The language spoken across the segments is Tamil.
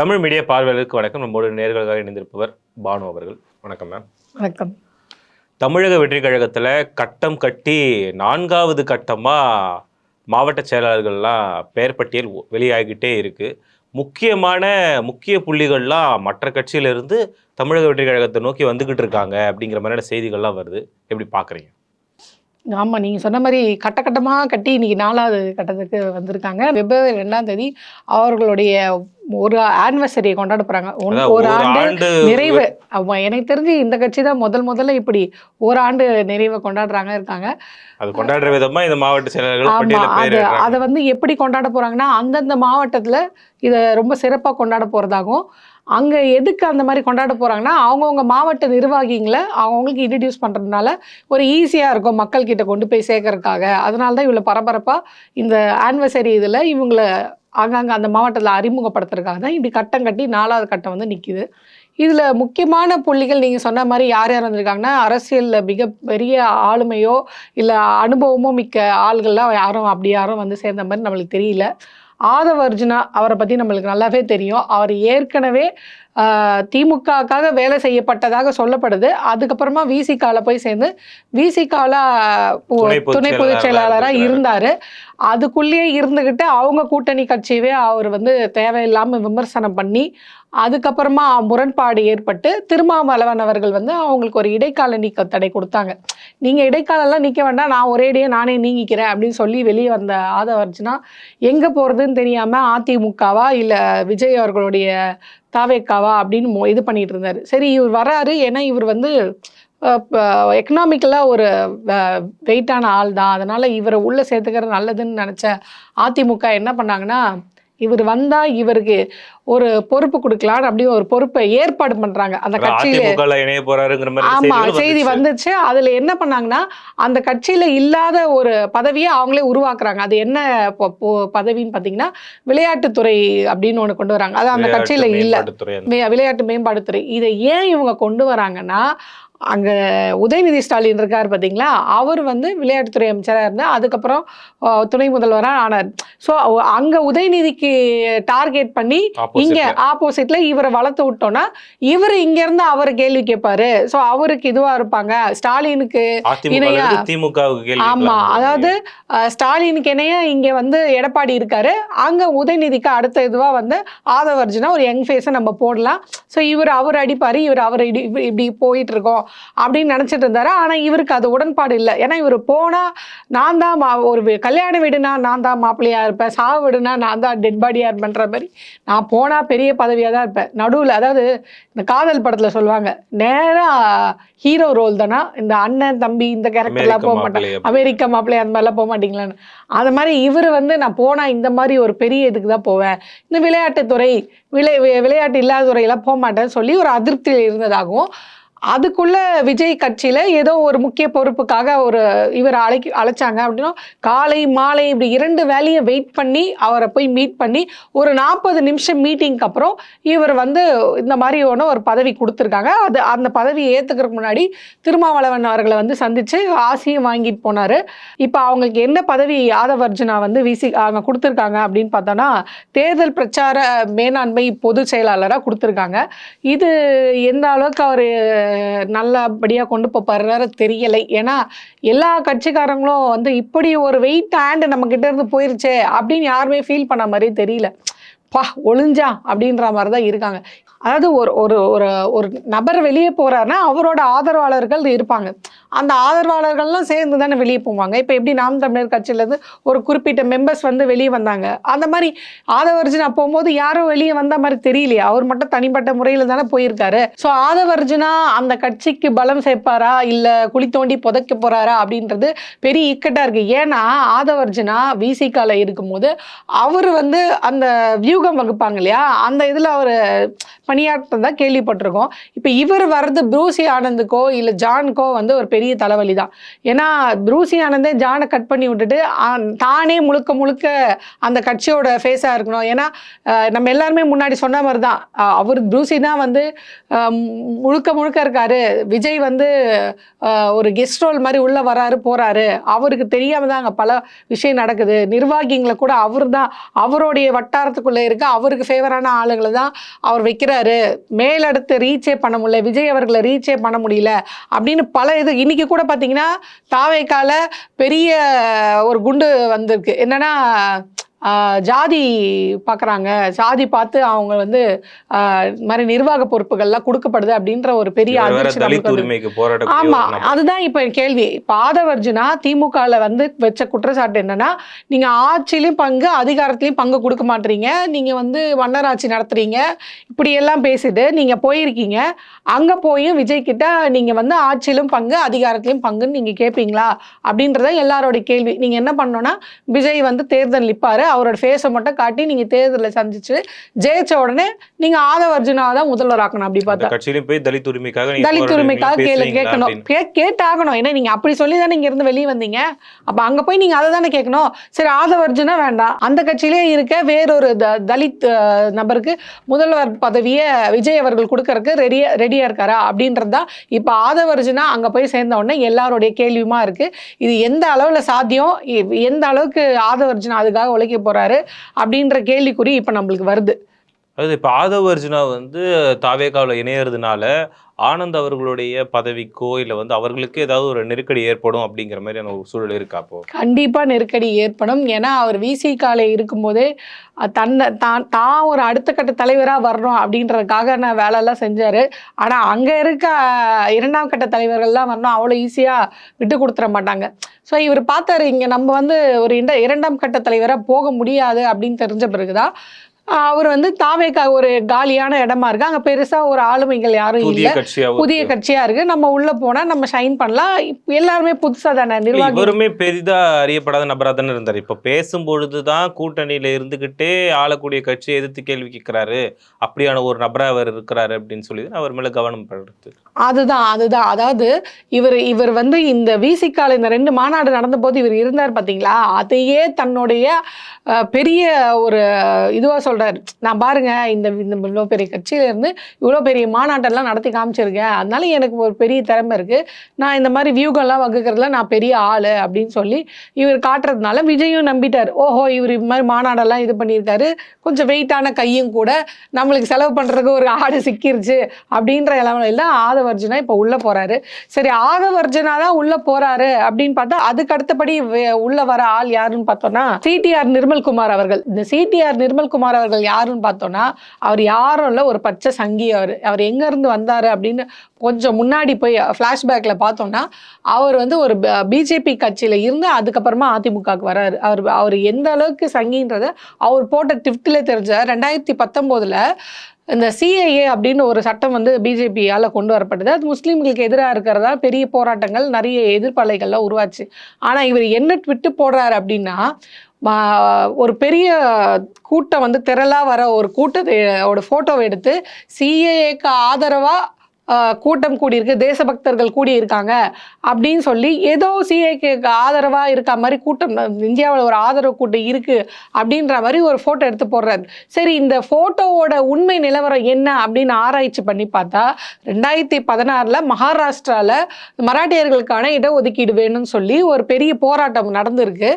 தமிழ் மீடியா பார்வையாளருக்கு வணக்கம். நம்மோடு நேர்களுக்காக இணைந்திருப்பவர் பானு அவர்கள். வணக்கம் மேம் வணக்கம். தமிழக வெற்றி கழகத்தில் கட்டம் கட்டி நான்காவது கட்டமாக மாவட்ட செயலாளர்கள்லாம் பெயர் பட்டியல் வெளியாகிக்கிட்டே இருக்கு. முக்கியமான முக்கிய புள்ளிகள்லாம் மற்ற கட்சியிலிருந்து தமிழக வெற்றி கழகத்தை நோக்கி வந்துக்கிட்டு இருக்காங்க அப்படிங்கிற மாதிரியான செய்திகள்லாம் வருது. எப்படி பார்க்குறீங்க ஆமாம் நீங்கள் சொன்ன மாதிரி கட்ட கட்டமாக கட்டி இன்னைக்கு நாலாவது கட்டத்துக்கு வந்திருக்காங்க. பிப்ரவரி ரெண்டாம் தேதி அவர்களுடைய ஒரு ஆனிவர்சரியை கொண்டாட போகிறாங்க ஒரு ஆண்டு நிறைவு. ஆமா எனக்கு தெரிஞ்சு இந்த கட்சி தான் முதல் முதல்ல இப்படி ஒரு ஆண்டு நிறைவை கொண்டாடுறாங்க இருக்காங்க. அது கொண்டாடுற விதமா இந்த மாவட்ட செயலாளர்கள் ஆமா பட்டியலில் அது அதை வந்து எப்படி கொண்டாட போறாங்கன்னா அந்தந்த மாவட்டத்துல இதை ரொம்ப சிறப்பா கொண்டாட போறதாகவும் அங்கே எதுக்கு அந்த மாதிரி கொண்டாட போகிறாங்கன்னா அவங்கவுங்க மாவட்ட நிர்வாகிங்களை அவங்கவுங்களுக்கு இன்ட்ரடியூஸ் பண்ணுறதுனால ஒரு ஈஸியாக இருக்கும் மக்கள் கிட்ட கொண்டு போய் சேர்க்கறதுக்காக. அதனால தான் இவ்வளோ பரபரப்பாக இந்த ஆனிவர்சரி இதில் இவங்களை அங்கங்கே அந்த மாவட்டத்தில் அறிமுகப்படுத்துறதுக்காக தான் இப்படி கட்டம் கட்டி நாலாவது கட்டம் வந்து நிற்கிது இதில் முக்கியமான புள்ளிகள் நீங்கள் சொன்ன மாதிரி யார் யார் வந்திருக்காங்கன்னா மிக மிகப்பெரிய ஆளுமையோ இல்லை அனுபவமோ மிக்க ஆள்கள்லாம் யாரும் அப்படி யாரும் வந்து சேர்ந்த மாதிரி நம்மளுக்கு தெரியல. ஆதவ அர்ஜுனா அவரை பத்தி நம்மளுக்கு நல்லாவே தெரியும். அவர் ஏற்கனவே திமுகக்காக வேலை செய்யப்பட்டதாக சொல்லப்படுது. அதுக்கப்புறமா விசிகால போய் சேர்ந்து விசிகால துணை பொதுச் செயலாளராக. இருந்தாரு. அதுக்குள்ளேயே இருந்துகிட்டு அவங்க கூட்டணி கட்சியவே அவர் வந்து தேவையில்லாம விமர்சனம் பண்ணி அதுக்கப்புறமா முரண்பாடு ஏற்பட்டு திருமாவளவன் அவர்கள் வந்து அவங்களுக்கு ஒரு இடைக்கால நீக்க தடை கொடுத்தாங்க. நீங்கள் இடைக்காலம்லாம் நீக்க வேண்டாம் நான் ஒரேடியே நானே நீங்கிக்கிறேன் அப்படின்னு சொல்லி வெளியே வந்த ஆதவர்ஜுனா எங்கே போகிறதுன்னு தெரியாமல் அதிமுகவா இல்லை விஜய் அவர்களுடைய தாவேக்காவா? அப்படின்னு இது பண்ணிட்டு இருந்தார். சரி இவர் வராரு. ஏன்னா இவர் வந்து எக்கனாமிக்கலாக ஒரு வெயிட்டான ஆள் தான் அதனால் இவரை உள்ளே சேர்த்துக்கிறது நல்லதுன்னு நினச்ச அதிமுக என்ன பண்ணாங்கன்னா இவர் வந்தா இவருக்கு ஒரு பொறுப்பு கொடுக்கலான்னு அப்படி ஒரு பொறுப்பை ஏற்பாடு பண்றாங்க. அந்த கட்சியில ஆமா செய்தி வந்துச்சு. அதுல என்ன பண்ணாங்கன்னா அந்த கட்சியில இல்லாத ஒரு பதவியை அவங்களே உருவாக்குறாங்க. அது என்ன பதவின்னு பாத்தீங்கன்னா விளையாட்டுத்துறை அப்படின்னு ஒண்ணு கொண்டு வராங்க. அது அந்த கட்சியில இல்ல. விளையாட்டு மேம்பாட்டுத்துறை. இதை ஏன் இவங்க கொண்டு வராங்கன்னா அங்க உதயநிதி ஸ்டாலின் இருக்கார் பாத்தீங்களா? அவர் வந்து விளையாட்டுத்துறை அமைச்சராக இருந்தார் அதுக்கப்புறம் துணை முதல்வராக ஆனார். ஸோ அங்க உதயநிதிக்கு டார்கெட் பண்ணி இங்க. ஆப்போசிட்ல இவரை வளர்த்து விட்டோம்னா இவர் இங்க இருந்து அவர் கேள்வி கேட்பாரு ஸோ அவருக்கு இதுவா இருப்பாங்க. ஸ்டாலினுக்கு இணையா- திமுகவுக்கு கேள்வி ஆமா. கேட்கலாம். அதாவது ஸ்டாலினுக்கு இணைய இங்க வந்து எடப்பாடி இருக்காரு. அங்க உதயநிதிக்கு அடுத்த இதுவா வந்து ஆதவர்ஜுனா ஒரு யங் ஃபேஸை நம்ம போடலாம். ஸோ இவர் அவர் அடிப்பாரு. இவர் அவர் இப்படி போயிட்டு இருக்கோம். அப்படின்னு நினைச்சிட்டு இருந்தாரு. ஆனா இவருக்கு அது உடன்பாடு இல்லை. ஏன்னா இவர் போனா நான் தான் மா- ஒரு கல்யாண வீடுனா நான் தான் மாப்பிள்ளையா இருப்பேன். சாவு வீடுனா நான் தான் டெட் பாடியா இருப்பேன்ற மாதிரி நான் போனா பெரிய பதவியா தான் இருப்பேன். நடுவுல அதாவது இந்த காதல் படத்துல சொல்லுவாங்க நேரா ஹீரோ ரோல் தானா? இந்த அண்ணன் தம்பி இந்த கேரக்டர்லாம் போக மாட்டாங்க. அமெரிக்கா மாப்பிள்ளை அந்த மாதிரிலாம் போக மாட்டீங்களான்னு. அது மாதிரி இவர் வந்து நான் போனா இந்த மாதிரி ஒரு பெரிய இதுக்கு தான் போவேன். இந்த விளையாட்டுத்துறை விளை விளையாட்டு இல்லாத துறையெல்லாம் போக மாட்டேன்னு சொல்லி ஒரு அதிருப்தியில் இருந்ததாகவும் அதுக்குள்ள விஜய் கட்சியில ஏதோ ஒரு முக்கிய பொறுப்புக்காக ஒரு இவர் அழைக்க அழைச்சாங்க அப்படின்னா காலை மாலை இப்படி இரண்டு வேலையை வெயிட் பண்ணி அவரை போய் மீட் பண்ணி ஒரு நாற்பது நிமிஷம் மீட்டிங்க்கு அப்புறம் இவர் வந்து இந்த மாதிரி ஒன்று ஒரு பதவி கொடுத்துருக்காங்க. அது அந்த பதவியை ஏற்றுக்கிறதுக்கு முன்னாடி திருமாவளவன் அவர்களை வந்து சந்திச்சு ஆசையும் வாங்கிட்டு போனார். இப்போ அவங்களுக்கு என்ன பதவி யாதவர்ஜுனா வந்து விசி அவங்க கொடுத்துருக்காங்க அப்படின்னு பார்த்தோன்னா தேர்தல் பிரச்சார மேலாண்மை பொதுச் செயலாளராக கொடுத்துருக்காங்க. இது எந்த அளவுக்கு அவர் நல்லபடியாக கொண்டு போப்பாரு தெரியலை. ஏன்னா எல்லா கட்சிக்காரங்களும் வந்து இப்படி ஒரு வெயிட் ஹேண்டு நம்ம கிட்ட இருந்து போயிருச்சே அப்படின்னு யாருமே ஃபீல் பண்ண மாதிரி தெரியல. பா ஒளிஞ்சா அப்படின்ற மாதிரி தான் இருக்காங்க. அதாவது ஒரு ஒரு ஒரு ஒரு நபர் வெளியே போறாருன்னா அவரோட ஆதரவாளர்கள் இருப்பாங்க. அந்த ஆதரவாளர்கள்லாம் சேர்ந்து தானே வெளியே போவாங்க. இப்போ எப்படி நாம் தமிழர் கட்சியிலேருந்து ஒரு குறிப்பிட்ட மெம்பர்ஸ் வந்து வெளியே வந்தாங்க. அந்த மாதிரி ஆதவர்ஜுனா போகும்போது யாரும் வெளியே வந்த மாதிரி தெரியலையா. அவர் மட்டும் தனிப்பட்ட முறையில் தானே போயிருக்காரு. ஸோ ஆதவர்ஜுனா அந்த கட்சிக்கு பலம் சேர்ப்பாரா? இல்லை குழி தோண்டி புதைக்க போகிறாரா அப்படின்றது பெரிய இக்கட்டாக இருக்குது ஏன்னா ஆதவர்ஜுனா விசிகால இருக்கும்போது அவர் வந்து அந்த வியூகம் வகுப்பாங்க இல்லையா? அந்த இதில் அவர் பணியாற்றதான் கேள்விப்பட்டிருக்கோம். இப்போ இவர் வர்றது ப்ரூசி ஆனந்துக்கோ இல்லை ஜான்கோ வந்து ஒரு பெரிய பெரிய தலைவலி தான் ஏன்னா ப்ரூசி ஆனந்தே ஜானை கட் பண்ணி விட்டுட்டு தானே முழுக்க முழுக்க அந்த கட்சியோட ஃபேஸாக இருக்கணும். ஏன்னா நம்ம எல்லாருமே முன்னாடி சொன்ன மாதிரி தான் அவர் ப்ரூசி தான் வந்து முழுக்க முழுக்க இருக்காரு. விஜய் வந்து ஒரு கெஸ்ட் ரோல் மாதிரி உள்ளே வராரு போகிறாரு அவருக்கு தெரியாம தான் அங்கே பல விஷயம் நடக்குது. நிர்வாகிங்களை கூட அவர் தான் அவருடைய வட்டாரத்துக்குள்ளே இருக்க அவருக்கு ஃபேவரான ஆளுங்களை தான் அவர் வைக்கிறாரு. மேலடுத்து ரீச்சே பண்ண முடியல. விஜய் அவர்களை ரீச்சே பண்ண முடியல. அப்படின்னு பல இது இன்னைக்கு கூட பார்த்தீங்கன்னா தாவேக்கால பெரிய ஒரு குண்டு வந்திருக்கு. என்னன்னா ஜாதி பார்க்குறாங்க ஜாதி பார்த்து அவங்க வந்து மாதிரி நிர்வாக பொறுப்புகள்லாம் கொடுக்கப்படுது அப்படின்ற ஒரு பெரிய இவர் வேற அதிர்ச்சி தலித் நமக்கு வந்து- உரிமைக்கு போராடக்கூடிய ஆமா ஒரு நபர். அதுதான் இப்ப கேள்வி. பாதவர்ஜுனா திமுகல வந்து வச்ச குற்றச்சாட்டு என்னன்னா நீங்க ஆட்சியிலயும் பங்கு அதிகாரத்திலயும் பங்கு கொடுக்க மாட்டீங்க. நீங்க வந்து மன்னராட்சி நடத்துறீங்க. இப்படி எல்லாம் பேசிட்டு நீங்க போயிருக்கீங்க. அங்க போய் விஜய் கிட்ட நீங்க வந்து ஆட்சியிலும் பங்கு அதிகாரத்திலும் பங்குன்னு நீங்க கேட்பீங்களா அப்படின்றத எல்லாரோட கேள்வி. நீங்க என்ன பண்ணணும்னா விஜய் வந்து தேர்தல் நிப்பாரு. அவரோட ஃபேஸை மட்டும் காட்டி நீங்க தேர்தலில் சந்திச்சு ஜெயிச்ச உடனே நீங்க ஆதவர்ஜுனா தான் முதல்வர் ஆக்கணும் அப்படி பார்த்தா. கட்சியிலும் போய் தலித் உரிமைக்காக தலித் உரிமைக்காக கேளு பேசுவீங்களா கேட்கணும். கேட்டாகணும். ஏன்னா நீங்க அப்படி சொல்லி தானே இங்க இருந்து வெளியே வந்தீங்க. அப்ப அங்க போய் நீங்க அதை தானே கேட்கணும். சரி ஆதவர்ஜுனா வேண்டாம். அந்த கட்சியிலே இருக்க வேறொரு த- தலித் நபருக்கு முதல்வர் பதவியை விஜய் அவர்கள் கொடுக்கறதுக்கு ரெடியா ரெடியா இருக்காரா? அப்படின்றது தான் இப்போ ஆதவர்ஜுனா அங்க போய் சேர்ந்த உடனே எல்லாருடைய கேள்வியுமா இருக்கு. இது எந்த அளவுல சாத்தியம்? எந்த அளவுக்கு ஆதவர்ஜுனா அதுக்காக உழைக்க போறாரு? அப்படின்ற கேள்விக்குறி இப்ப நம்மளுக்கு வருது. அதாவது இப்போ ஆதவ அர்ஜுனா வந்து தாவேகாவில் இணையறதுனால ஆனந்த் அவர்களுடைய பதவிக்கோ இல்லை வந்து அவர்களுக்கு ஏதாவது ஒரு நெருக்கடி ஏற்படும் அப்படிங்கிற மாதிரியான ஒரு சூழல் இருக்கா அப்போ? நெருக்கடி ஏற்படும். ஏன்னா அவர் விசிகால இருக்கும்போதே தன்னை தான் தான் ஒரு அடுத்த கட்ட தலைவராக வரணும் அப்படின்றதுக்காக நான் வேலையெல்லாம் செஞ்சார். ஆனால் அங்கே இருக்க இரண்டாம் கட்ட தலைவர்கள்லாம் வரணும் அவ்வளோ ஈஸியாக விட்டு கொடுத்துட மாட்டாங்க. ஸோ இவர் பார்த்தாரு இங்கே நம்ம வந்து ஒரு இண்ட இரண்டாம் கட்ட தலைவராக போக முடியாது அப்படின்னு தெரிஞ்ச பிறகுதான் அவர் வந்து தாவேக்கா ஒரு காலியான இடமா இருக்கு. அங்க பெருசா ஒரு ஆளுமைகள் யாரும் இல்ல. புதிய கட்சியா இருக்கு. நம்ம உள்ள போனா நம்ம ஷைன் பண்ணலாம். எல்லாருமே புதுசா தானே நிர்வாகி. இவருமே பெரிதா அறியப்படாத நபரா தானே இருந்தார். இப்ப பேசும்பொழுதுதான் கூட்டணியில இருந்துகிட்டே ஆளக்கூடிய கட்சியை எதிர்த்து கேள்வி கேட்கிறாரு அப்படியான ஒரு நபரா அவர் இருக்கிறாரு அப்படின்னு சொல்லி தான் அவர் மேல கவனம் படுத்து. அதுதான் அதுதான். அதாவது இவர் இவர் வந்து இந்த விசிக்கால இந்த ரெண்டு மாநாடு நடந்த போது இவர் இருந்தார் பாத்தீங்களா? அதையே தன்னுடைய பெரிய ஒரு இதுவா சொல்கிறாரு நான் பாருங்கள் இந்த இவ்வளோ பெரிய கட்சியிலேருந்து இவ்வளோ பெரிய மாநாட்டெல்லாம் நடத்தி காமிச்சிருக்கேன். அதனால எனக்கு ஒரு பெரிய திறமை இருக்குது நான் இந்த மாதிரி வியூகம்லாம் வகுக்கிறதுல நான் பெரிய ஆள் அப்படின்னு சொல்லி இவர் காட்டுறதுனால விஜயும் நம்பிட்டார். ஓஹோ இவர் இது மாதிரி மாநாடெல்லாம் இது பண்ணியிருக்காரு. கொஞ்சம் வெயிட்டான கையும் கூட நம்மளுக்கு செலவு பண்ணுறதுக்கு ஒரு ஆடு சிக்கிருச்சு அப்படின்ற இளவலையில் தான் ஆதவர்ஜுனா இப்போ உள்ளே போகிறாரு சரி ஆதவர்ஜுனா தான் உள்ளே போகிறாரு அப்படின்னு பார்த்தா அதுக்கு அடுத்தபடி உள்ளே வர ஆள் யாருன்னு பார்த்தோம்னா சிடிஆர் நிர்மல்குமார் அவர்கள். இந்த சிடிஆர் நிர்மல்குமார் அவர்கள் யாருன்னு பார்த்தோன்னா அவர் யாரும் இல்லை ஒரு பச்சை சங்கி அவர். அவர் எங்கேருந்து வந்தார் அப்படின்னு கொஞ்சம் முன்னாடி போய் ஃப்ளாஷ்பேக்கில் பார்த்தோன்னா அவர் வந்து ஒரு பிஜேபி கட்சியில் இருந்து அதுக்கப்புறமா அதிமுகவுக்கு வராரு. அவர் அவர் எந்த அளவுக்கு சங்கின்றத அவர் போட்ட டிஃப்டில் தெரிஞ்ச ரெண்டாயிரத்தி பத்தொம்போதில் இந்த சிஐஏ அப்படின்னு ஒரு சட்டம் வந்து பிஜேபியால் கொண்டு வரப்பட்டது. அது முஸ்லீம்களுக்கு எதிராக இருக்கிறதா? பெரிய போராட்டங்கள் நிறைய எதிர்ப்பலைகள்லாம் உருவாச்சு. ஆனால் இவர் என்ன ட்விட்டு போடுறாரு அப்படின்னா ஒரு பெரிய கூட்டம் வந்து திரளாக வர ஒரு கூட்டத்தை ஒரு ஃபோட்டோவை எடுத்து சிஏஏக்கு ஆதரவாக கூட்டம் கூடியிருக்கு தேசபக்தர்கள் கூடியிருக்காங்க அப்படின்னு சொல்லி ஏதோ சிஏக்கு ஆதரவாக இருக்க மாதிரி கூட்டம் இந்தியாவில் ஒரு ஆதரவு கூட்டம் இருக்குது அப்படின்ற மாதிரி ஒரு ஃபோட்டோ எடுத்து போடுறாரு. சரி இந்த ஃபோட்டோவோட உண்மை நிலவரம் என்ன அப்படின்னு ஆராய்ச்சி பண்ணி பார்த்தா ரெண்டாயிரத்தி பதினாறில் மகாராஷ்டிராவில் மராட்டியர்களுக்கான இடஒதுக்கீடு வேணும்னு சொல்லி ஒரு பெரிய போராட்டம் நடந்திருக்கு.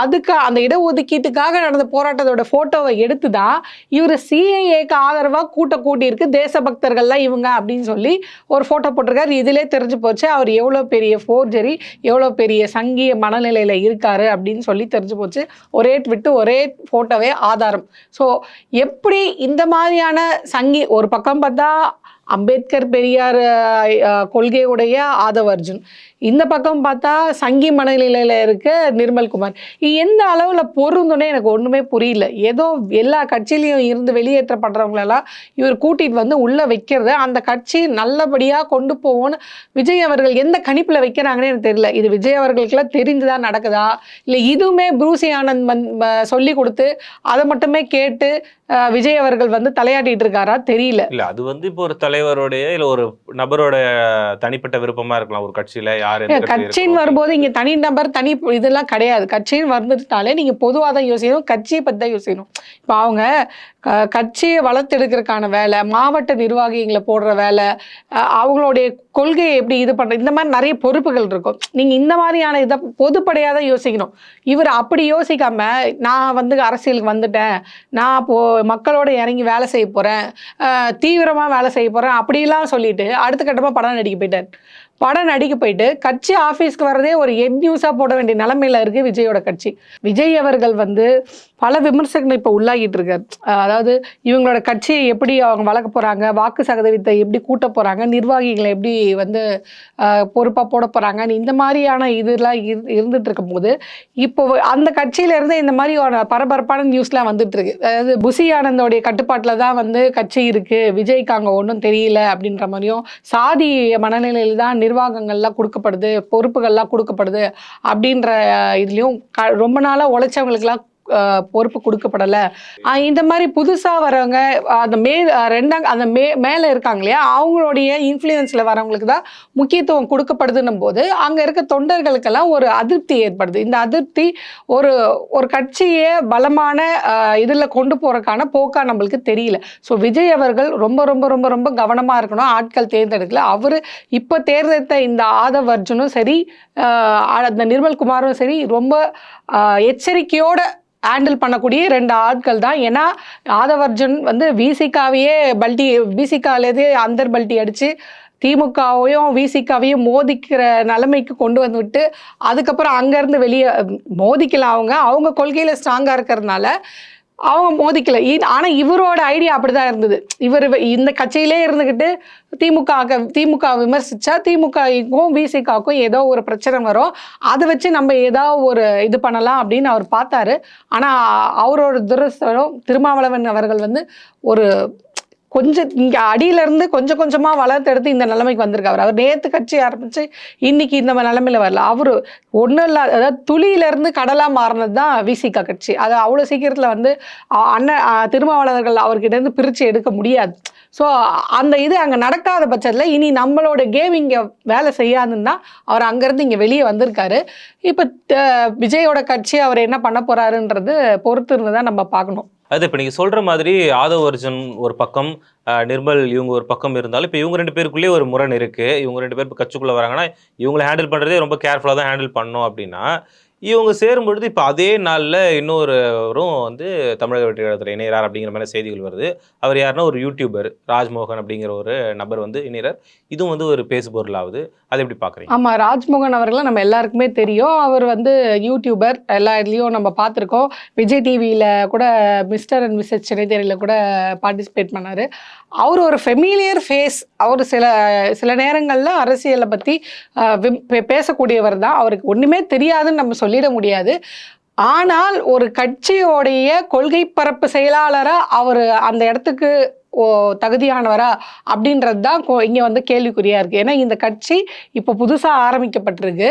அதுக்கு அந்த இடஒதுக்கீட்டுக்காக நடந்த போராட்டத்தோட ஃபோட்டோவை எடுத்து தான் இவர் சிஏஏக்கு ஆதரவாக கூட்டம் கூட்டியிருக்கு தேசபக்தர்கள்லாம் இவங்க அப்படின்னு சொல்லி ஒரு ஃபோட்டோ போட்டிருக்காரு. இதிலே தெரிஞ்சு போச்சு அவர் எவ்வளோ பெரிய ஃபோர்ஜரி எவ்வளோ பெரிய சங்கிய மனநிலையில் இருக்காரு அப்படின்னு சொல்லி தெரிஞ்சு போச்சு. ஒரே விட்டு ஒரே ஃபோட்டோவே ஆதாரம். ஸோ எப்படி இந்த மாதிரியான சங்கி ஒரு பக்கம் பார்த்தா அம்பேத்கர் பெரியார் கொள்கையுடைய ஆதவ அர்ஜுன். இந்த பக்கம் பார்த்தா சங்கி மனநிலையில் இருக்க நிர்மல்குமார் எந்த அளவில் பொருந்துனே எனக்கு ஒன்றுமே புரியல. ஏதோ எல்லா கட்சியிலையும் இருந்து வெளியேற்றப்படுறவங்களெல்லாம் இவர் கூட்டிகிட்டு வந்து உள்ளே வைக்கிறது அந்த கட்சி நல்லபடியாக கொண்டு போவோன்னு விஜய் அவர்கள் எந்த கணிப்பில் வைக்கிறாங்கன்னு எனக்கு தெரியல. இது விஜய் அவர்களுக்கெல்லாம் தெரிஞ்சுதான் நடக்குதா? இல்லை இதுவுமே ப்ரூசி ஆனந்த் மன் சொல்லி கொடுத்து அதை மட்டுமே கேட்டு விஜய் அவர்கள் வந்து தலையாட்டிட்டு இருக்காரா தெரியல. இல்ல அது வந்து இப்போ ஒரு தலைவருடைய இல்ல ஒரு நபரோட தனிப்பட்ட விருப்பமா இருக்கலாம். ஒரு கட்சியில யார் கட்சின்னு வரும்போது இங்க தனி நபர் தனி இதெல்லாம் கிடையாது. கட்சின்னு வந்துட்டாலே நீங்க பொதுவாக தான் யோசிக்கணும் கட்சியை பத்தி தான் யோசிக்கணும். இப்போ அவங்க கட்சியை வளர்த்தெடுக்கிறதுக்கான வேலை மாவட்ட நிர்வாகிகளை போடுற வேலை அவங்களுடைய கொள்கையை எப்படி இது பண்ற இந்த மாதிரி நிறைய பொறுப்புகள் இருக்கும். நீங்கள் இந்த மாதிரியான இதை பொதுப்படையாக தான் யோசிக்கணும். இவர் அப்படி யோசிக்காமல் நான் வந்து அரசியலுக்கு வந்துட்டேன் நான் இப்போ மக்களோட இறங்கி வேலை செய்ய போகிறேன் தீவிரமாக வேலை செய்ய போகிறேன் அப்படிலாம் சொல்லிட்டு அடுத்த கட்டமாக படம் நடிக்க போயிட்டார். படம் நடிக்க போயிட்டு கட்சி ஆஃபீஸ்க்கு வரதே ஒரு எட் நியூஸாக போட வேண்டிய நிலமையில இருக்குது விஜயோட கட்சி. விஜய் அவர்கள் வந்து பல விமர்சகங்கள் இப்போ உள்ளாகிட்டு இருக்கார் அதாவது இவங்களோட கட்சியை எப்படி அவங்க வளர்க்க போகிறாங்க வாக்கு சதவீதத்தை எப்படி கூட்ட போகிறாங்க நிர்வாகிகளை எப்படி வந்து பொறுப்பாக போட போகிறாங்க இந்த மாதிரியான இதெல்லாம் இரு- இருந்துட்டு இருக்கும்போது இப்போ அந்த கட்சியிலேருந்து இந்த மாதிரியான பரபரப்பான நியூஸ்லாம் வந்துட்டு இருக்கு. அதாவது புசி ஆனந்தோடைய கட்டுப்பாட்டில் தான் வந்து கட்சி இருக்குது விஜய்க்கு அங்கே ஒன்றும் தெரியல அப்படின்ற மாதிரியும் சாதி மனநிலையில் தான் நிர்வாகங்கள்லாம் கொடுக்கப்படுது பொறுப்புகள்லாம் கொடுக்கப்படுது அப்படின்ற இதுலேயும் க ரொம்ப நாளாக உழைச்சவங்களுக்குலாம் பொறுப்பு கொடுக்கப்படலை. இந்த மாதிரி புதுசாக வரவங்க அந்த மே ரெண்டாங்க அந்த மே மேலே இருக்காங்க இல்லையா அவங்களுடைய இன்ஃப்ளூயன்ஸில் வரவங்களுக்கு தான் முக்கியத்துவம் கொடுக்கப்படுதுன்னும் போது அங்கே இருக்க தொண்டர்களுக்கெல்லாம் ஒரு அதிருப்தி ஏற்படுது. இந்த அதிருப்தி ஒரு ஒரு கட்சியை பலமான இதில் கொண்டு போகிறக்கான போக்கா நம்மளுக்கு தெரியல. ஸோ விஜய் அவர்கள் ரொம்ப ரொம்ப ரொம்ப ரொம்ப கவனமாக இருக்கணும். ஆட்கள் தேர்ந்தெடுக்கல. அவர் இப்போ தேர்ந்தெடுத்த இந்த ஆதவ் அர்ஜுனும் சரி அந்த நிர்மல் குமாரும் சரி ரொம்ப எச்சரிக்கையோட ஹேண்டில் பண்ணக்கூடிய ரெண்டு ஆட்கள் தான். ஏன்னா ஆதவ் வந்து விசிகாவையே பல்டி விசிகாலேருந்து அந்தர் பல்டி அடித்து திமுகவையும் விசிகாவையும் மோதிக்கிற நிலைமைக்கு கொண்டு வந்துவிட்டு அதுக்கப்புறம் அங்கேருந்து வெளியே மோதிக்கலாம் அவங்க. அவங்க கொள்கையில் ஸ்ட்ராங்காக இருக்கிறதுனால அவங்க மோதிக்கல. இ- ஆனா இவரோட ஐடியா அப்படிதான் இருந்தது. இவர் இந்த கட்சியிலே இருந்துக்கிட்டு திமுக திமுக விமர்சிச்சா திமுகவுக்கும் விசிகாவுக்கும் ஏதோ ஒரு பிரச்சனை வரும். அதை வச்சு நம்ம ஏதோ ஒரு இது பண்ணலாம் அப்படின்னு அவர் பார்த்தாரு. ஆனா அவரோட துரஸ்தரம் திருமாவளவன் அவர்கள் வந்து ஒரு கொஞ்சம் இங்கே அடியில இருந்து கொஞ்சம் கொஞ்சமாக வளர்த்தெடுத்து இந்த நிலைமைக்கு வந்திருக்காரு. அவர் நேற்று கட்சி ஆரம்பித்து இன்னைக்கு இந்த நிலைமையில் வரல. அவரு ஒன்றும் இல்லாத அதாவது துளியிலேருந்து கடலாக மாறினது தான் விசிகா கட்சி. அது அவ்வளோ சீக்கிரத்தில் வந்து அண்ணன் திருமாவளர்கள் திருமாவளவர்கள் அவர்கிட்ட பிரித்து எடுக்க முடியாது. ஸோ அந்த இது அங்கே நடக்காத பட்சத்தில் இனி நம்மளோட கேம் இங்கே வேலை செய்யாதுன்னா அவர் அங்கேருந்து இங்கே வெளியே வந்திருக்காரு. இப்போ விஜயோட கட்சி அவர் என்ன பண்ண போகிறாருன்றது பொறுத்து இருந்து தான் நம்ம பார்க்கணும். அது இப்போ நீங்கள் சொல்கிற மாதிரி ஆதவ் அர்ஜுன் ஒரு பக்கம் நிர்மல் இவங்க ஒரு பக்கம் இருந்தாலும் இப்போ இவங்க ரெண்டு பேருக்குள்ளேயே ஒரு முரண் இருக்குது இவங்க ரெண்டு பேர் இப்போ கட்சிக்குள்ளே வராங்கன்னா இவங்களை ஹேண்டில் பண்ணுறதே ரொம்ப கேர்ஃபுல்லாக தான் ஹேண்டில் பண்ணோம் அப்படின்னா இவங்க சேரும் பொழுது இப்போ அதே நாளில் இன்னொருவரும் வந்து தமிழக வெற்றி கழகத்தில் அப்படிங்கிற மாதிரி செய்திகள் வருது. அவர் யாருன்னா ஒரு யூடியூபர் ராஜ்மோகன் அப்படிங்கிற ஒரு நபர் வந்து இணையறார். இதுவும் வந்து ஒரு பேசு பொருளாகுது அதை எப்படி பார்க்குறீங்க ஆமாம் ராஜ்மோகன் அவர்களை நம்ம எல்லாருக்குமே தெரியும். அவர் வந்து யூடியூபர் எல்லா இதுலேயும் நம்ம பார்த்துருக்கோம் விஜய் டிவியில் கூட மிஸ்டர் அண்ட் மிஸ்ஸஸ் சென்னை தேரியில் கூட பார்ட்டிசிபேட் பண்ணார். அவர் ஒரு ஃபெமிலியர் ஃபேஸ் அவர் சில சில நேரங்களில் அரசியலை பற்றி பேசக்கூடியவர் தான். அவருக்கு ஒன்றுமே தெரியாதுன்னு நம்ம சொல்லிட முடியாது. ஆனால் ஒரு கட்சியோடைய கொள்கை பரப்பு செயலாளராக அவர் அந்த இடத்துக்கு தகுதியானவரா? அப்படின்றது தான் இங்கே வந்து கேள்விக்குறியாக இருக்குது ஏன்னா இந்த கட்சி இப்போ புதுசாக ஆரம்பிக்கப்பட்டிருக்கு.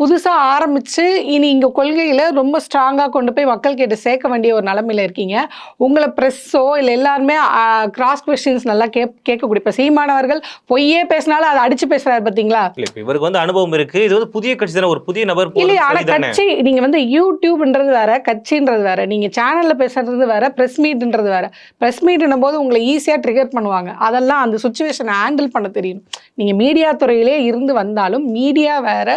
புதுசாக ஆரம்பித்து இனி இங்கே கொள்கையில் ரொம்ப ஸ்ட்ராங்காக கொண்டு போய் மக்கள் கிட்ட சேர்க்க வேண்டிய ஒரு நிலமையில இருக்கீங்க. உங்களை ப்ரெஸ்ஸோ இல்லை எல்லாருமே கிராஸ் கொஸ்டின்ஸ் நல்லா கே கேட்கக்கூடிய இப்போ சீமானவர்கள் பொய்யே பேசினாலும் அதை அடித்து பேசுகிறாரு பார்த்தீங்களா இவருக்கு வந்து அனுபவம் இருக்கு. இது வந்து புதிய கட்சி தானே. ஒரு புதிய நபர் இல்லையா ஆனா சரிதானே? கட்சி நீங்க வந்து யூடியூப்ன்றது வேற கட்சின்றது வேற. நீங்க சேனல்ல பேசுறது வேற பிரஸ் மீட்ன்றது வேற. பிரஸ் மீட்னும் போது உங்களை ஈஸியாக ட்ரிகர் பண்ணுவாங்க. அதெல்லாம் அந்த சுச்சுவேஷனை ஹேண்டில் பண்ண தெரியும். நீங்கள் மீடியா துறையிலே இருந்து வந்தாலும் மீடியா வேற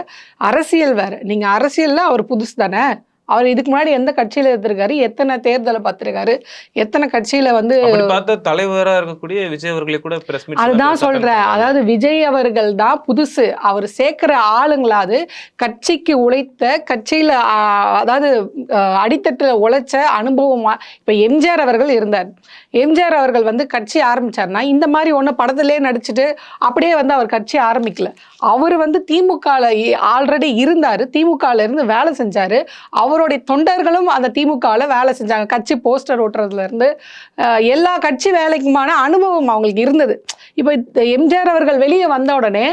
அரசியல் வேறு. நீங்கள் அரசியலில் அவர் புதுசு தானே? அவர் இதுக்கு முன்னாடி எந்த கட்சியில இருந்திருக்காரு எத்தனை தேர்தலை பார்த்திருக்காரு எத்தனை கட்சியில வந்து பார்த்தா இருக்கக்கூடிய விஜய் அவர்களே கூட அதுதான் சொல்றேன். அதாவது விஜய் அவர்கள் தான் புதுசு. அவர் சேர்க்கிற ஆளுங்களாவது கட்சிக்கு உழைத்த கட்சியில அதாவது அடித்தட்டுல உழைச்ச அனுபவமா இப்ப எம்ஜிஆர் அவர்கள் இருந்தார். எம்ஜிஆர் அவர்கள் வந்து கட்சி ஆரம்பிச்சாருன்னா இந்த மாதிரி ஒன்று படத்திலே நடிச்சுட்டு அப்படியே வந்து அவர் கட்சி ஆரம்பிக்கல. அவர் வந்து திமுகல ஆல்ரெடி இருந்தார். திமுகல இருந்து வேலை செஞ்சாரு. அவரோட அவருடைய தொண்டர்களும் அந்த திமுகவில் வேலை செஞ்சாங்க. கட்சி போஸ்டர் ஓட்டுறதுலேருந்து எல்லா கட்சி வேலைக்குமான அனுபவம் அவங்களுக்கு இருந்தது. இப்போ எம்ஜிஆர் அவர்கள் வெளியே வந்த உடனே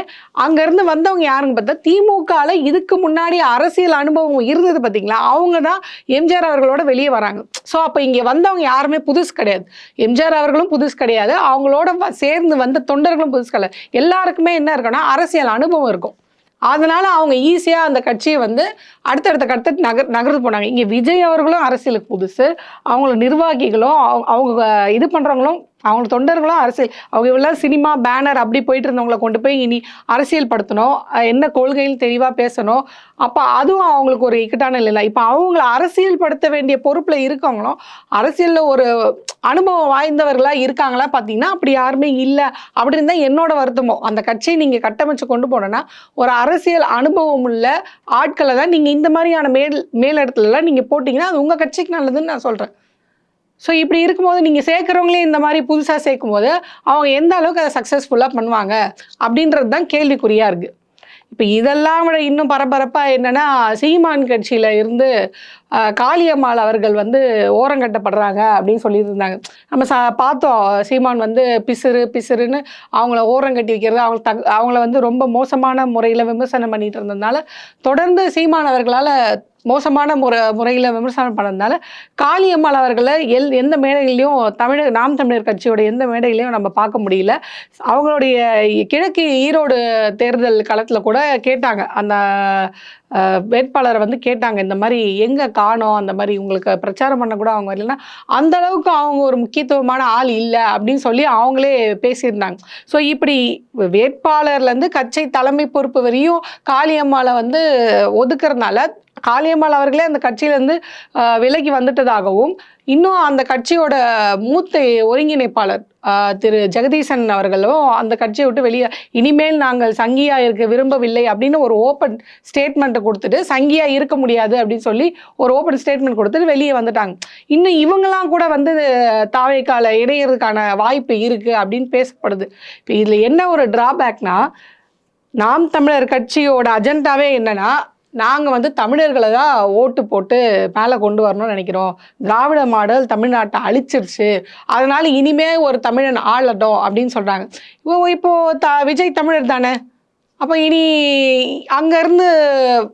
அங்கேருந்து வந்தவங்க யாருன்னு பார்த்தா திமுகவில் இதுக்கு முன்னாடி அரசியல் அனுபவம் இருந்தது பார்த்தீங்களா அவங்க தான் எம்ஜிஆர் அவர்களோட வெளியே வராங்க. ஸோ அப்போ இங்கே வந்தவங்க யாருமே புதுசு கிடையாது. எம்ஜிஆர் அவர்களும் புதுசு கிடையாது. அவங்களோட வ- சேர்ந்து வந்த தொண்டர்களும் புதுசு கிடையாது. எல்லாருக்குமே என்ன இருக்குன்னா அரசியல் அனுபவம் இருக்கும். அதனால அவங்க ஈஸியாக அந்த கட்சியை வந்து அடுத்தடுத்த கட்டத்துக்கு நகர் நகர்ந்து போனாங்க. இங்கே விஜய் அவர்களும் அரசியலுக்கு புதுசு. அவங்கள நிர்வாகிகளும் அவங்க- அவங்க இது பண்ணுறவங்களும் அவங்க தொண்டர்களும் அரசியல் அவங்க இவ்வளோ சினிமா பேனர் அப்படி போயிட்டு இருந்தவங்களை கொண்டு போய் இனி அரசியல் படுத்தணும் என்ன கொள்கையில் தெளிவாக பேசணும். அப்போ அதுவும் அவங்களுக்கு ஒரு இக்கட்டான இல்லை இப்போ அவங்கள அரசியல் படுத்த வேண்டிய பொறுப்பில் இருக்கவங்களும் அரசியலில் ஒரு அனுபவம் வாய்ந்தவர்களாக இருக்காங்களா பார்த்தீங்கன்னா அப்படி யாருமே இல்லை அப்படின்னு தான் என்னோட வருத்தமோ. அந்த கட்சியை நீங்கள் கட்டமைச்சு கொண்டு போனோன்னா ஒரு அரசியல் அனுபவம் உள்ள ஆட்களை தான் நீங்கள் இந்த மாதிரியான மேல் மேலிடத்துலலாம் நீங்கள் போட்டிங்கன்னா அது உங்கள் கட்சிக்கு நல்லதுன்னு நான் சொல்கிறேன் ஸோ இப்படி இருக்கும்போது நீங்கள் சேர்க்குறவங்களே இந்த மாதிரி புதுசாக சேர்க்கும் போது அவங்க எந்த அளவுக்கு அதை சக்ஸஸ்ஃபுல்லாக பண்ணுவாங்க? அப்படின்றது தான் கேள்விக்குறியாக இருக்குது இப்போ இதெல்லாம் விட இன்னும் பரபரப்பாக என்னென்னா சீமான் கட்சியில் இருந்து காளியம்மாள் அவர்கள் வந்து ஓரங்கட்டப்படுறாங்க அப்படின்னு சொல்லியிருந்தாங்க. நம்ம சா பார்த்தோம். சீமான் வந்து பிசுறு பிசுறுன்னு அவங்கள ஓரங்கட்டி வைக்கிறது அவங்க தக் அவங்கள வந்து ரொம்ப மோசமான முறையில் விமர்சனம் பண்ணிட்டு இருந்ததுனால தொடர்ந்து சீமான் அவர்களால் மோசமான முறை முறையில் விமர்சனம் பண்ணதுனால காளியம்மாள் அவர்களை எல் எந்த மேடைகளையும் தமிழக நாம் தமிழர் கட்சியோட எந்த மேடைகளையும் நம்ம பார்க்க முடியல. அவங்களுடைய கிழக்கு ஈரோடு தேர்தல் களத்தில் கூட கேட்டாங்க. அந்த வேட்பாளரை வந்து கேட்டாங்க. இந்த மாதிரி எங்கே காணோம்? அந்த மாதிரி உங்களுக்கு பிரச்சாரம் பண்ண கூட அவங்க இல்லைன்னா அந்த அளவுக்கு அவங்க ஒரு முக்கியத்துவமான ஆள் இல்லை அப்படின்னு சொல்லி அவங்களே பேசியிருந்தாங்க. ஸோ இப்படி வேட்பாளர்லேருந்து கட்சி தலைமை பொறுப்பு வரையும் காளியம்மாளை வந்து ஒதுக்குறதுனால காளியம்மாள் அவர்களே அந்த கட்சியிலேருந்து விலகி வந்துட்டதாகவும் இன்னும் அந்த கட்சியோட மூத்த ஒருங்கிணைப்பாளர் திரு ஜெகதீசன் அவர்களும் அந்த கட்சியை விட்டு வெளியே இனிமேல் நாங்கள் சங்கியாக இருக்க விரும்பவில்லை அப்படின்னு ஒரு ஓப்பன் ஸ்டேட்மெண்ட்டை கொடுத்துட்டு சங்கியாக இருக்க முடியாது அப்படின்னு சொல்லி ஒரு ஓப்பன் ஸ்டேட்மெண்ட் கொடுத்துட்டு வெளியே வந்துட்டாங்க. இன்னும் இவங்கெல்லாம் கூட வந்து தாவைக்கால இணையறதுக்கான வாய்ப்பு இருக்குது அப்படின்னு பேசப்படுது. இப்போ இதில் என்ன ஒரு டிராபேக்னா நாம் தமிழர் கட்சியோட அஜெண்டாவே என்னென்னா நாங்கள் வந்து தமிழர்களை தான் ஓட்டு போட்டு மேலே கொண்டு வரணும்னு நினைக்கிறோம். திராவிட மாடல் தமிழ்நாட்டை அழிச்சிருச்சு. அதனால் இனிமே ஒரு தமிழன் ஆளட்டும் அப்படின்னு சொல்கிறாங்க இப்போ இப்போ த விஜய் தமிழர் தானே? அப்போ இனி அங்கேருந்து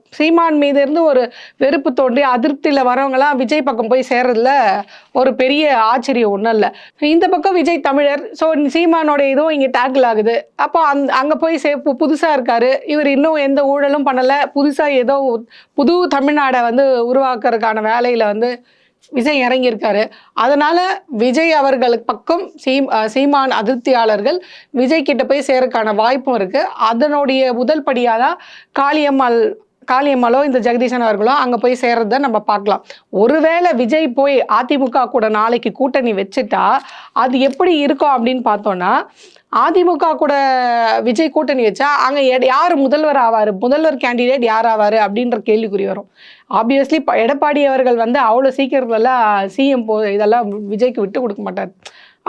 சீமான் மீது இருந்து ஒரு வெறுப்பு தோன்றி அதிருப்தியில் வரவங்களாம் விஜய் பக்கம் போய் சேர்றதுல ஒரு பெரிய ஆச்சரியம் ஒன்றும் இல்லை. இந்த பக்கம் விஜய் தமிழர் ஸோ சீமானோட இதுவும் இங்கே டேக்கிள் ஆகுது. அப்போ அந் அங்கே போய் சே பு- புதுசா இருக்காரு. இவர் இன்னும் எந்த ஊழலும் பண்ணலை. புதுசாக ஏதோ புது தமிழ்நாடை வந்து உருவாக்குறதுக்கான வேலையில் வந்து விஜய் இறங்கியிருக்காரு. அதனால விஜய் அவர்களுக்கு பக்கம் சீம் சீமான் அதிருப்தியாளர்கள் விஜய் கிட்ட போய் சேரக்கான வாய்ப்பும் இருக்கு. அதனுடைய முதல் படியாக தான் காளியம்மாள் காளியம்மாளோ இந்த ஜெகதீசன் அவர்களோ அங்கே போய் சேர்றத நம்ம பார்க்கலாம். ஒருவேளை விஜய் போய் அதிமுக கூட நாளைக்கு கூட்டணி வச்சுட்டா அது எப்படி இருக்கும் அப்படின்னு பார்த்தோன்னா அதிமுக கூட விஜய் கூட்டணி வச்சா அங்கே யார் முதல்வர் ஆவார்? முதல்வர் கேண்டிடேட் யார் ஆவார் அப்படின்ற கேள்விக்குறி வரும். ஆப்வியஸ்லி எடப்பாடி அவர்கள் வந்து அவ்வளோ சீக்கிரத்துலலாம் சிஎம் போ இதெல்லாம் விஜய்க்கு விட்டு கொடுக்க மாட்டார்.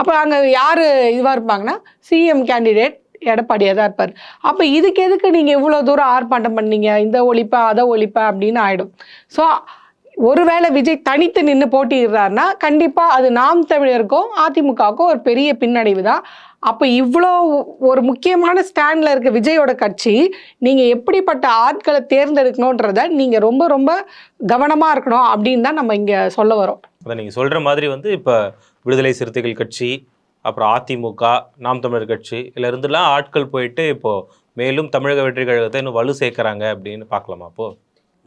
அப்போ அங்கே யார் இதுவாக இருப்பாங்கன்னா சிஎம் கேண்டிடேட் எடப்பாடியாக தான் இருப்பார். அப்போ இதுக்கு எதுக்கு நீங்கள் இவ்வளோ தூரம் ஆர்ப்பாட்டம் பண்ணீங்க? இந்த ஒழிப்பா அதை ஒழிப்பா அப்படின்னு ஆகிடும் ஸோ ஒருவேளை விஜய் தனித்து நின்று போட்டிடுறாருன்னா கண்டிப்பாக அது நாம் தமிழருக்கும் அதிமுகவுக்கும் ஒரு பெரிய பின்னடைவு தான். அப்போ இவ்வளோ ஒரு முக்கியமான ஸ்டாண்டில் இருக்க விஜயோட கட்சி நீங்கள் எப்படிப்பட்ட ஆட்களை தேர்ந்தெடுக்கணுன்றத நீங்கள் ரொம்ப ரொம்ப கவனமாக இருக்கணும் அப்படின்னு தான் நம்ம இங்கே சொல்ல வரோம். அதை நீங்கள் சொல்கிற மாதிரி வந்து இப்போ விடுதலை சிறுத்தைகள் கட்சி அப்புறம் அதிமுக நாம் தமிழர் கட்சி இதுல இருந்துலாம் ஆட்கள் போயிட்டு இப்போ மேலும் தமிழக வெற்றி கழகத்தை இன்னும் வலு சேர்க்குறாங்க அப்படின்னு பார்க்கலாமா அப்போ?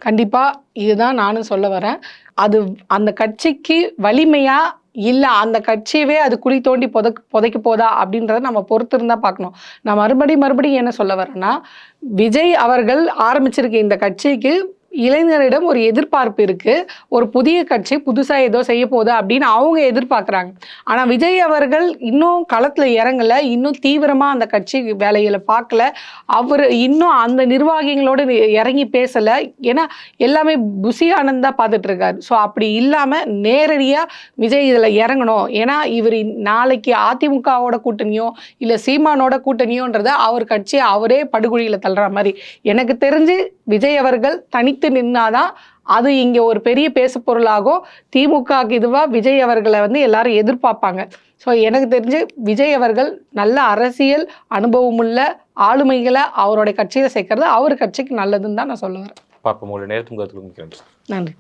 கண்டிப்பாக இதுதான் நானும் சொல்ல வரேன். அது அந்த கட்சிக்கு வலிமையா இல்லை அந்த கட்சியவே அது குழி தோண்டி புதைக்க புதைக்க போதா அப்படின்றத நம்ம பொறுத்திருந்தா பார்க்கணும். நான் மறுபடியும் மறுபடியும் என்ன சொல்ல வரேன்னா விஜய் அவர்கள் ஆரம்பிச்சிருக்க இந்த கட்சிக்கு இளைஞரிடம் ஒரு எதிர்பார்ப்பு இருக்குது ஒரு புதிய கட்சி புதுசாக ஏதோ செய்ய போகுது அப்படின்னு அவங்க எதிர்பார்க்குறாங்க. ஆனால் விஜய் அவர்கள் இன்னும் களத்தில் இறங்கலை. இன்னும் தீவிரமாக அந்த கட்சி வேலைகளை பார்க்கல. அவர் இன்னும் அந்த நிர்வாகிகளோடு இறங்கி பேசலை. ஏன்னா எல்லாமே புசி ஆனந்தாக பார்த்துட்டு இருக்காரு ஸோ அப்படி இல்லாமல் நேரடியாக விஜய் இதில் இறங்கணும். ஏன்னா இவர் நாளைக்கு அதிமுகவோட கூட்டணியோ இல்லை சீமானோட கூட்டணியோன்றதை அவர் கட்சியை அவரே படுகொழியில் தள்ளுற மாதிரி. எனக்கு தெரிஞ்சு விஜய் அவர்கள் தனி தனித்து நின்னாதான் அது இங்கே ஒரு பெரிய பேசு பொருளாகும் திமுகக்கு இதுவாக விஜய் அவர்களை வந்து எல்லாரும் எதிர்பார்ப்பாங்க. ஸோ எனக்கு தெரிஞ்சு விஜய் அவர்கள் நல்ல அரசியல் அனுபவமுள்ள ஆளுமைகளை அவருடைய கட்சியில் சேர்க்கறது அவர் கட்சிக்கு நல்லதுன்னு தான் நான் சொல்லுவேன் பார்ப்போம். உங்களுடைய நேரத்துக்கு. நன்றி.